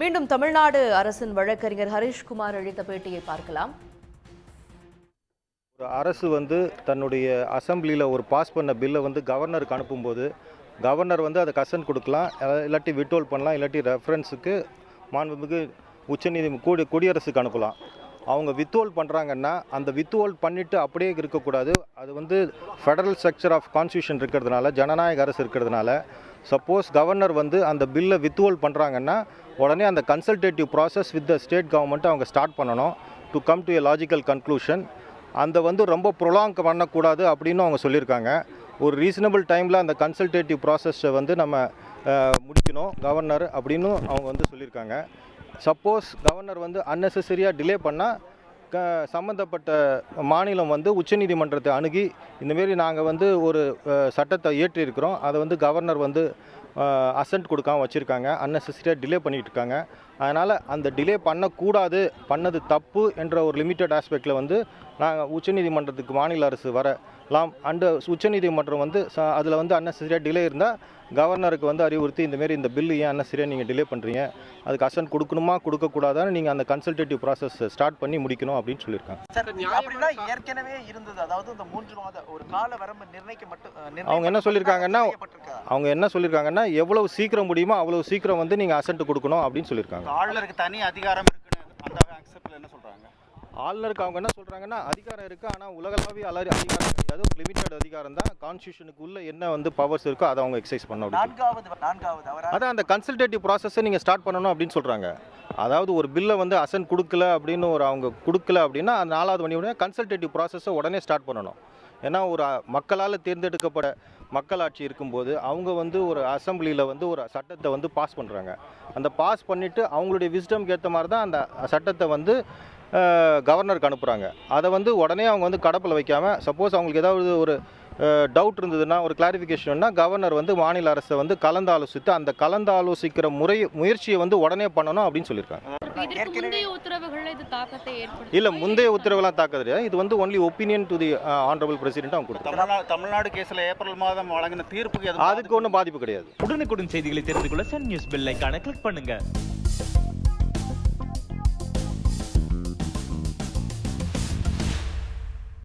மீண்டும் தமிழ்நாடு அரசின் வழக்கறிஞர் ஹரிஷ்குமார் அளித்த பேட்டியை பார்க்கலாம். ஒரு அரசு வந்து தன்னுடைய அசம்பிளியில் ஒரு பாஸ் பண்ண பில்லை வந்து கவர்னருக்கு அனுப்பும்போது கவர்னர் வந்து அதை கசன் கொடுக்கலாம் இல்லாட்டி விட்ரோல் பண்ணலாம் இல்லாட்டி ரெஃபரன்ஸுக்கு மாண்புமிகு உச்சநீதி கூடி குடியரசுக்கு அனுப்பலாம். அவங்க வித்ஹோல்ட் பண்ணுறாங்கன்னா அந்த வித்ஹோல்ட் பண்ணிவிட்டு அப்படியே இருக்கக்கூடாது. அது வந்து ஃபெடரல் ஸ்ட்ரக்சர் ஆஃப் கான்ஸ்டியூஷன் இருக்கிறதுனால ஜனநாயக அரசு இருக்கிறதுனால சப்போஸ் கவர்னர் வந்து அந்த பில்லை வித்ஹோல்ட் பண்ணுறாங்கன்னா உடனே அந்த consultative process with the state கவர்மெண்ட்டை அவங்க ஸ்டார்ட் பண்ணணும். To come to a logical conclusion அந்த வந்து ரொம்ப ப்ரொலாங் பண்ணக்கூடாது அப்படின்னு அவங்க சொல்லியிருக்காங்க. ஒரு ரீசனபிள் டைமில் அந்த கன்சல்டேட்டிவ் ப்ராசஸை வந்து நம்ம முடிக்கணும் கவர்னர் அப்படின்னு அவங்க வந்து சொல்லியிருக்காங்க. சப்போஸ் கவர்னர் வந்து அன்னெசரியாக டிலே பண்ணால் க சம்மந்தப்பட்ட மாநிலம் வந்து உச்சநீதிமன்றத்தை அணுகி இந்தமாரி நாங்கள் வந்து ஒரு சட்டத்தை இயற்றியிருக்கிறோம். அதை வந்து கவர்னர் வந்து அசன்ட் கொடுக்காம வச்சுருக்காங்க. அன்னெசரியாக டிலே பண்ணிட்டு இருக்காங்க அதனால் அந்த டிலே பண்ணக்கூடாது. பண்ணது தப்பு என்ற ஒரு லிமிட்டட் ஆஸ்பெக்டில் வந்து நாங்கள் உச்சநீதிமன்றத்துக்கு மாநில அரசு வரலாம். அண்டு உச்சநீதிமன்றம் வந்து அதில் வந்து அன்னெசரியாக டிலே இருந்தால் கவர்னருக்கு வந்து அறிவுறுத்தி இந்தமாரி இந்த பில்லு ஏன் அன்னெசரியாக நீங்கள் டிலே பண்ணுறீங்க அதுக்கு அசன்ட் கொடுக்கணுமா? கொடுக்கக்கூடாதான்னு நீங்கள் அந்த கன்சல்டேட்டிவ் ப்ராசஸ் ஸ்டார்ட் பண்ணி முடிக்கணும் அப்படின்னு சொல்லியிருக்காங்க. ஏற்கனவே இருந்தது. அதாவது இந்த மூன்று மாத ஒரு கால வரம்பு நிர்ணயிக்க மட்டும் அவங்க என்ன சொல்லியிருக்காங்கன்னா? அவங்க என்ன சொல்லியிருக்காங்கன்னா எவ்வளவு சீக்கிரம் முடியுமோ அவ்வளவு சீக்கிரம் வந்து நீங்கள் அசன்ட் கொடுக்கணும் அப்படின்னு சொல்லியிருக்காங்க. ஆளுநருக்கு தனி அதிகாரம் இருக்குன்னு அந்த அக்செப்ட்ல என்ன சொல்றாங்க? ஆளுநருக்கு அவங்க என்ன சொல்கிறாங்கன்னா அதிகாரம் இருக்குது ஆனால் உலகளாவிய அலரி அதிகாரம் கிடையாது. ஒரு லிமிட்டட் அதிகாரம் தான். கான்ஸ்டியூஷனுக்கு உள்ள என்ன வந்து பவர்ஸ் இருக்கோ அதை அவங்க எக்ஸசைஸ் பண்ண நான்காவது நான்காவது அதான் அந்த கன்சல்டேட்டிவ் ப்ராசஸை நீங்கள் ஸ்டார்ட் பண்ணணும் அப்படின்னு சொல்கிறாங்க அதாவது ஒரு பில்லை வந்து அசன் கொடுக்கல அப்படின்னு ஒரு அவங்க கொடுக்கல அப்படின்னா நாலாவது மணி உடனே கன்சல்டேட்டிவ் ப்ராசஸை உடனே ஸ்டார்ட் பண்ணணும். ஏன்னா ஒரு மக்களால் தேர்ந்தெடுக்கப்பட மக்களாட்சி இருக்கும்போது அவங்க வந்து ஒரு அசம்பிளியில் வந்து ஒரு சட்டத்தை வந்து பாஸ் பண்ணுறாங்க அந்த பாஸ் பண்ணிவிட்டு அவங்களுடைய விஸ்டம்க்கு ஏற்ற மாதிரி தான் அந்த சட்டத்தை வந்து கவர்னருக்கு அனுப்புகிறாங்க அதை வந்து உடனே அவங்க வந்து கடப்பில் வைக்காமல் சப்போஸ் அவங்களுக்கு ஏதாவது ஒரு டவுட் இருந்ததுன்னா ஒரு கிளாரிஃபிகேஷன்னா கவர்னர் வந்து மாநில அரசை வந்து கலந்து ஆலோசித்து அந்த கலந்து ஆலோசிக்கிற முறை முயற்சியை வந்து உடனே பண்ணணும் அப்படின்னு சொல்லியிருக்காங்க. இல்லை முந்தைய உத்தரவெல்லாம் தாக்கது. கிடையாது இது வந்து only opinion to the honourable president அவங்க கொடுத்தாங்க தமிழ்நாடு தமிழ்நாடு கேஸ்ல ஏப்ரல் மாதம் வழங்கின தீர்ப்புக்கு எதுவும் அதுக்கு ஒன்றும் பாதிப்பு கிடையாது. உடனுக்குடன் செய்திகளை தெரிந்து கொள்ள சன் நியூஸ் பெல் ஐகானை கிளிக் பண்ணுங்க.